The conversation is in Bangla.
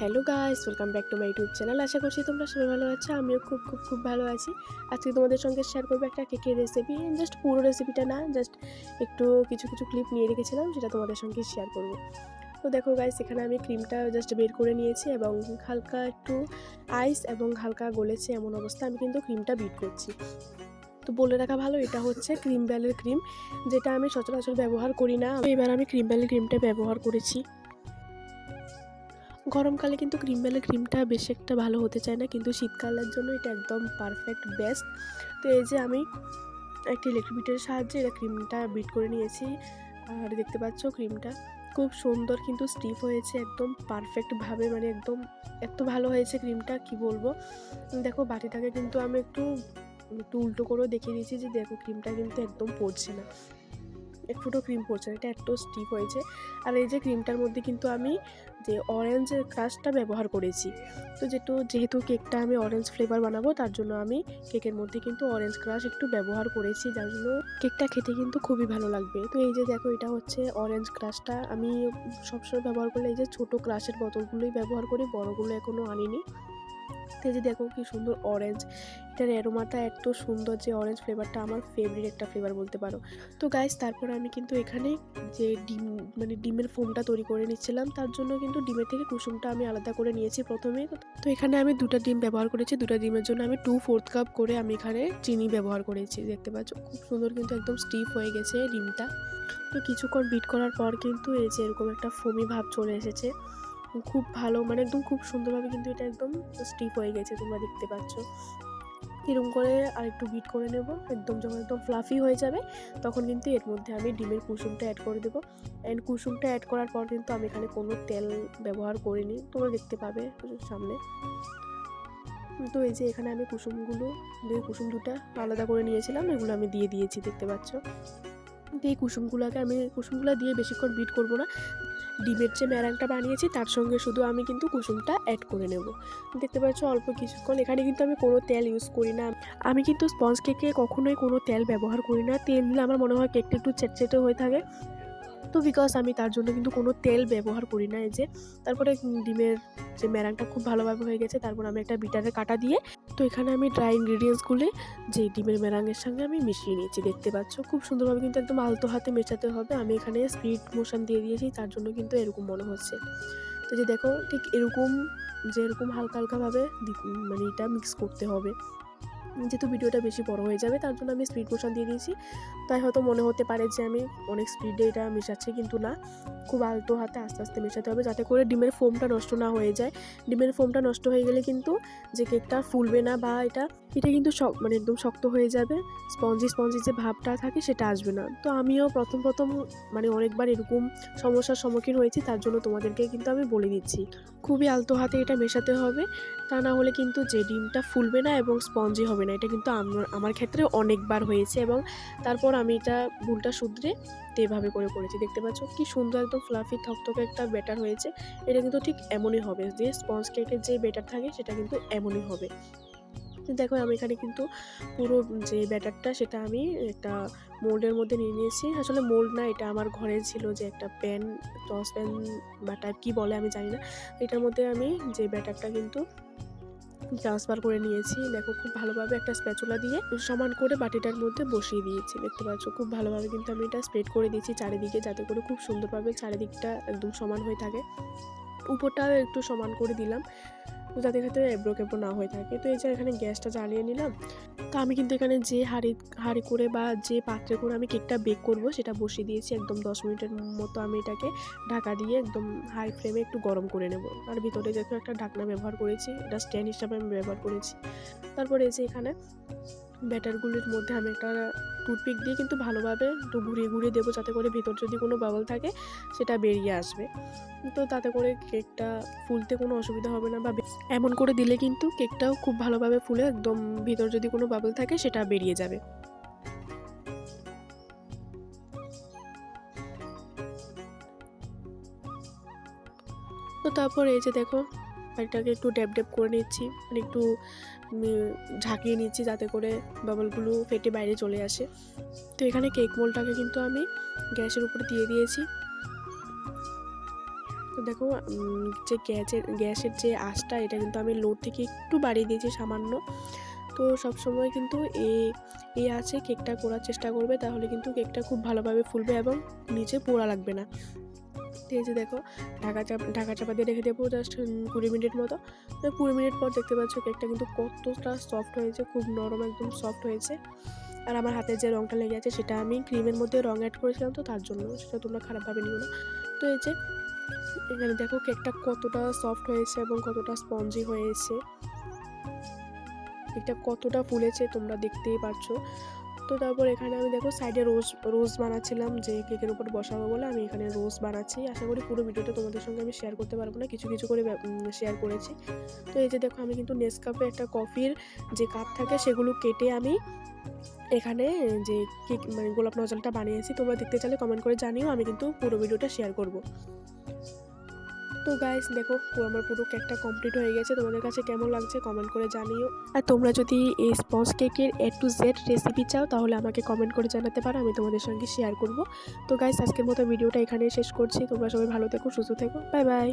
Hello guys, welcome back to my YouTube channel. আশা করছি তোমরা সবাই ভালো আছো, আমিও খুব খুব খুব ভালো আছি। আজকে তোমাদের সঙ্গে শেয়ার করব একটা কেকের রেসিপি জাস্ট পুরো রেসিপিটা না জাস্ট একটু কিছু কিছু ক্লিপ নিয়ে রেখেছিলাম সেটা তোমাদের সঙ্গে শেয়ার করব। তো দেখো গাইস এখানে আমি ক্রিমটা জাস্ট বের করে নিয়েছি এবং হালকা একটু আইস এবং হালকা গলেছে এমন অবস্থা, আমি কিন্তু ক্রিমটা বিট করছি। তো বলে রাখা ভালো, এটা হচ্ছে ক্রিম ব্যালের ক্রিম যেটা আমি সচরাচর ব্যবহার করি না। এবার আমি ক্রিম ব্যালের ক্রিমটা ব্যবহার করেছি। গরমকালে কিন্তু ক্রিম বেলের ক্রিমটা বেশি একটা ভালো হতে চায় না, কিন্তু শীতকালের জন্য এটা একদম পারফেক্ট বেস্ট তো এই যে আমি একটা ইলেকট্রিক বিটের সাহায্যে এটা ক্রিমটা বিট করে নিয়েছি, আর দেখতে পাচ্ছ ক্রিমটা খুব সুন্দর কিন্তু স্টিফ হয়েছে, একদম পারফেক্টভাবে মানে একদম এত ভালো হয়েছে ক্রিমটা কি বলব? দেখো বাটিটাকে কিন্তু আমি একটু একটু উল্টো করেও দেখিয়ে দিয়েছি যে দেখো ক্রিমটা কিন্তু একদম পড়ছে না। এক ফুটো ক্রিম পড়ছে এটা এত স্টিফ হয়েছে। আর এই যে ক্রিমটার মধ্যে কিন্তু আমি যে অরেঞ্জের ক্রাশটা ব্যবহার করেছি। তো যেহেতু যেহেতু কেকটা আমি অরেঞ্জ ফ্লেভার বানাবো, তার জন্য আমি কেকের মধ্যে কিন্তু অরেঞ্জ ক্রাশ একটু ব্যবহার করেছি, যার জন্য কেকটা খেতে কিন্তু খুবই ভালো লাগবে। তো এই যে দেখো, এটা হচ্ছে অরেঞ্জ ক্রাশটা আমি সবসময় ব্যবহার করলে এই যে ছোটো ক্রাশের বোতলগুলোই ব্যবহার করি, বড়গুলো এখনও আনিনি। তো যে দেখো কি সুন্দর অরেঞ্জ এটার অ্যারোমাটা এত সুন্দর যে অরেঞ্জ ফ্লেভারটা আমার ফেভারিট একটা ফ্লেভার বলতে পারো। তো গাইস তারপর আমি কিন্তু এখানে যে ডিম মানে ডিমের ফোমটা তৈরি করে নিচ্ছিলাম, তার জন্য কিন্তু ডিমের থেকে কুসুমটা আমি আলাদা করে নিয়েছি প্রথমে। তো এখানে আমি দুটো ডিম ব্যবহার করেছি, দুটো ডিমের জন্য আমি টু ফোর্থ কাপ করে আমি এখানে চিনি ব্যবহার করেছি, দেখতে পাচ্ছ? খুব সুন্দর কিন্তু একদম স্টিফ হয়ে গেছে ডিমটা। তো কিছুক্ষণ বিট করার পর কিন্তু এই যে এরকম একটা ফমি ভাব চলে এসেছে। খুব ভালো মানে একদম খুব সুন্দরভাবে কিন্তু এটা একদম স্টিফ হয়ে গেছে, তোমরা দেখতে পাচ্ছ। এরকম করে আর একটু বিট করে নেব, একদম যখন একদম ফ্লাফি হয়ে যাবে, তখন কিন্তু এর মধ্যে আমি ডিমের কুসুমটা অ্যাড করে দেবো। অ্যান্ড কুসুমটা অ্যাড করার পর কিন্তু আমি এখানে কোনো তেল ব্যবহার করিনি, তোমরা দেখতে পাবে সামনে। তো এই যে এখানে আমি কুসুমগুলো কুসুম দুটা আলাদা করে নিয়েছিলাম, এগুলো আমি দিয়ে দিয়েছি, দেখতে পাচ্ছ? এই কুসুমগুলোকে আমি কুসুমগুলো দিয়ে বেশিক্ষণ বিট করব না। ডিমের যে ম্যারাংটা বানিয়েছি, তার সঙ্গে শুধু আমি কিন্তু কুসুমটা অ্যাড করে নেব। দেখতে পাচ্ছ অল্প কিছুক্ষণ, এখানে কিন্তু আমি কোনো তেল ইউজ করি না। আমি কিন্তু স্পঞ্জ কেকে কখনোই কোনো তেল ব্যবহার করি না। তেল দিলে আমার মনে হয় কেকটা একটু চেটচেটে হয়ে থাকে। তো বিকজ আমি তার জন্য কিন্তু কোনো তেল ব্যবহার করি না, এই যে তারপরে ডিমের যে ম্যারাংটা খুব ভালোভাবে হয়ে গেছে, তারপর আমি একটা বিটারে কাটা দিয়ে, তো এখানে আমি ড্রাই ইনগ্রিডিয়েন্টসগুলি যে ডিমের ম্যারাঙের সঙ্গে আমি মিশিয়ে নিয়েছি, দেখতে পাচ্ছ? খুব সুন্দরভাবে কিন্তু একদম আলতো হাতে মেশাতে হবে, আমি এখানে স্পিড মোশন দিয়ে দিয়েছি, তার জন্য কিন্তু এরকম মনে হচ্ছে। তো যে দেখো, ঠিক এরকম যে এরকম হালকা হালকাভাবে মানে এটা মিক্স করতে হবে। যেহেতু ভিডিওটা বেশি বড় হয়ে যাবে, তার জন্য আমি স্পিড মোশন দিয়ে দিয়েছি। তাই হয়তো মনে হতে পারে যে আমি অনেক স্পিডে এটা মেশাচ্ছি, কিন্তু না। খুব আলতো হাতে আস্তে আস্তে মেশাতে হবে যাতে করে ডিমের ফোমটা নষ্ট না হয়ে যায়। ডিমের ফোমটা নষ্ট হয়ে গেলে কিন্তু যে কেকটা ফুলবে না বা এটা এটা কিন্তু মানে একদম শক্ত হয়ে যাবে। স্পঞ্জি স্পঞ্জি যে ভাবটা থাকে সেটা আসবে না। তো আমিও প্রথম প্রথম মানে অনেকবার এরকম সমস্যার সম্মুখীন হয়েছি, তার জন্য তোমাদেরকে কিন্তু আমি বলে দিচ্ছি। খুবই আলতো হাতে এটা মেশাতে হবে। তা না হলে কিন্তু যে ডিমটা ফুলবে না এবং স্পঞ্জি হবে না, এটা কিন্তু আমার ক্ষেত্রে অনেকবার হয়েছে এবং তারপর আমি এটা ভুলটা শুধরে তো এভাবে করে করেছি। দেখতে পাচ্ছ কি সুন্দর একদম ফ্লাফি থকথকে একটা ব্যাটার হয়েছে। এটা কিন্তু ঠিক এমনই হবে। যে স্পঞ্জ কেকের যে ব্যাটার থাকে, সেটা কিন্তু এমনই হবে। দেখো, আমি এখানে কিন্তু পুরো যে ব্যাটারটা, সেটা আমি একটা মোল্ডের মধ্যে নিয়ে নিয়েছি। আসলে মোল্ড না, এটা আমার ঘরে ছিল যে একটা প্যান টস প্যান বা টাইপ কী বলে আমি জানি না। এটার মধ্যে আমি যে ব্যাটারটা কিন্তু ট্রান্সফার করে নিয়েছি। দেখো, খুব ভালোভাবে একটা স্প্যাচুলা দিয়ে সমান করে বাটিটার মধ্যে বসিয়ে দিয়েছি। দেখতে পাচ্ছ, খুব ভালোভাবে কিন্তু আমি এটা স্প্রেড করে দিয়েছি চারিদিকে যাতে করে খুব সুন্দরভাবে চারিদিকটা একদম সমান হয়ে থাকে। উপরটাও একটু সমান করে দিলাম। যাতে ক্ষেত্রে এবড়ো কেব্রো না হয়ে থাকে। তো এই যে এখানে গ্যাসটা জ্বালিয়ে নিলাম। তো আমি কিন্তু এখানে যে হাঁড়ি হাঁড়ি করে বা যে পাত্রে করে আমি কেকটা বেক করব, সেটা বসিয়ে দিয়েছি একদম দশ মিনিটের মতো আমি এটাকে ঢাকা দিয়ে একদম হাই ফ্লেমে একটু গরম করে নেব। আর ভিতরে যেহেতু একটা ঢাকনা ব্যবহার করেছি, এটা স্ট্যান্ড হিসাবে আমি ব্যবহার করেছি। তারপরে এই যে এখানে ব্যাটারগুলির মধ্যে আমি একটা টুথপিক দিয়ে কিন্তু ভালোভাবে একটু ঘুরিয়ে ঘুরিয়ে দেবো, যাতে করে ভেতর যদি কোনো বাবল থাকে সেটা বেরিয়ে আসবে। তো তাতে করে কেকটা ফুলতে কোনো অসুবিধা হবে না বা এমন করে দিলে কিন্তু কেকটাও খুব ভালোভাবে ফুলে, একদম ভিতর যদি কোনো বাবল থাকে সেটা বেরিয়ে যাবে। তো তারপর এই যে দেখো এটাকে একটু ড্যাপ ড্যাপ করে নিচ্ছি মানে একটু ঝাঁকিয়ে নিচ্ছি যাতে করে বাবলগুলো ফেটে বাইরে চলে আসে। তো এখানে কেক মোলটাকে কিন্তু আমি গ্যাসের উপরে দিয়ে দিয়েছি। তো দেখো যে গ্যাসের গ্যাসের যে আঁচটা, এটা কিন্তু আমি লো থেকে একটু বাড়িয়ে দিয়েছি সামান্য। তো সবসময় কিন্তু এই এই আছে কেকটা করার চেষ্টা করবে, তাহলে কিন্তু কেকটা খুব ভালোভাবে ফুলবে এবং নিচে পোড়া লাগবে না। এই যে দেখো, ঢাকা চাপ ঢাকা চাপা দিয়ে রেখে দেবো জাস্ট কুড়ি মিনিট মতো। কুড়ি মিনিট পর দেখতে পাচ্ছ কেকটা কিন্তু কতটা সফট হয়েছে, খুব নরম একদম সফট হয়েছে। আর আমার হাতে যে রঙটা লেগে আছে সেটা আমি ক্রিমের মধ্যে রং অ্যাড করেছিলাম তো, তার জন্য সেটা তোমরা খারাপভাবে নিও না। তো এই যে, এখানে দেখো কেকটা কতটা সফট হয়েছে এবং কতটা স্পঞ্জি হয়েছে। কেকটা কতটা ফুলেছে তোমরা দেখতেই পারছ। তো তারপর এখানে আমি দেখো সাইডে রোজ রোজ বানাচ্ছিলাম যে কেকের উপর বসাবো বলে আমি এখানে রোজ বানাচ্ছি। আশা করি পুরো ভিডিওটা তোমাদের সঙ্গে আমি শেয়ার করতে পারব না, কিছু কিছু করে শেয়ার করেছি। তো এই যে দেখো আমি কিন্তু নেসকাপে একটা কফির যে কাপ থাকে সেগুলো কেটে আমি এখানে যে কেক মানে গোলাপ নজলটা বানিয়েছি, তোমরা দেখতে চাইলে কমেন্ট করে জানিও, আমি কিন্তু পুরো ভিডিওটা শেয়ার করব। তো গাইস দেখো আমার পুরো কেকটা কমপ্লিট হয়ে গেছে। তোমাদের কাছে কেমন লাগছে কমেন্ট করে জানিও। আর তোমরা যদি এই স্পঞ্জ কেকের এ টু জেড রেসিপি চাও, তাহলে আমাকে কমেন্ট করে জানাতে পারো, আমি তোমাদের সঙ্গে শেয়ার করব। তো গাইস আজকের মতো ভিডিওটা এখানেই শেষ করছি। তোমরা সবাই ভালো থেকো, সুস্থ থেকো। Bye bye